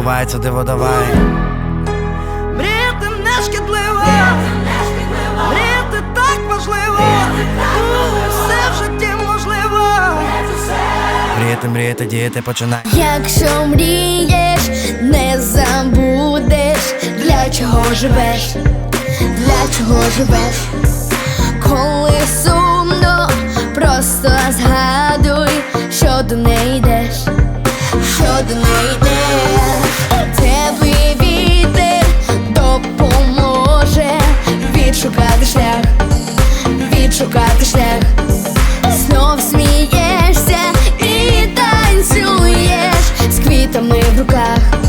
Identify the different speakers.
Speaker 1: Відбувається диво, давай.
Speaker 2: Мріяти не шкідливо, мріяти так важливо, все в житті можливо.
Speaker 1: Мріяти, мріяти, діяти, починай.
Speaker 3: Якщо мрієш, не забудеш, для чого живеш, для чого живеш, коли сумно, просто згадуй, що до неї йдеш, одне йде, допоможе відшукати шлях, відшукати шлях, знов смієшся і танцюєш з квітами в руках.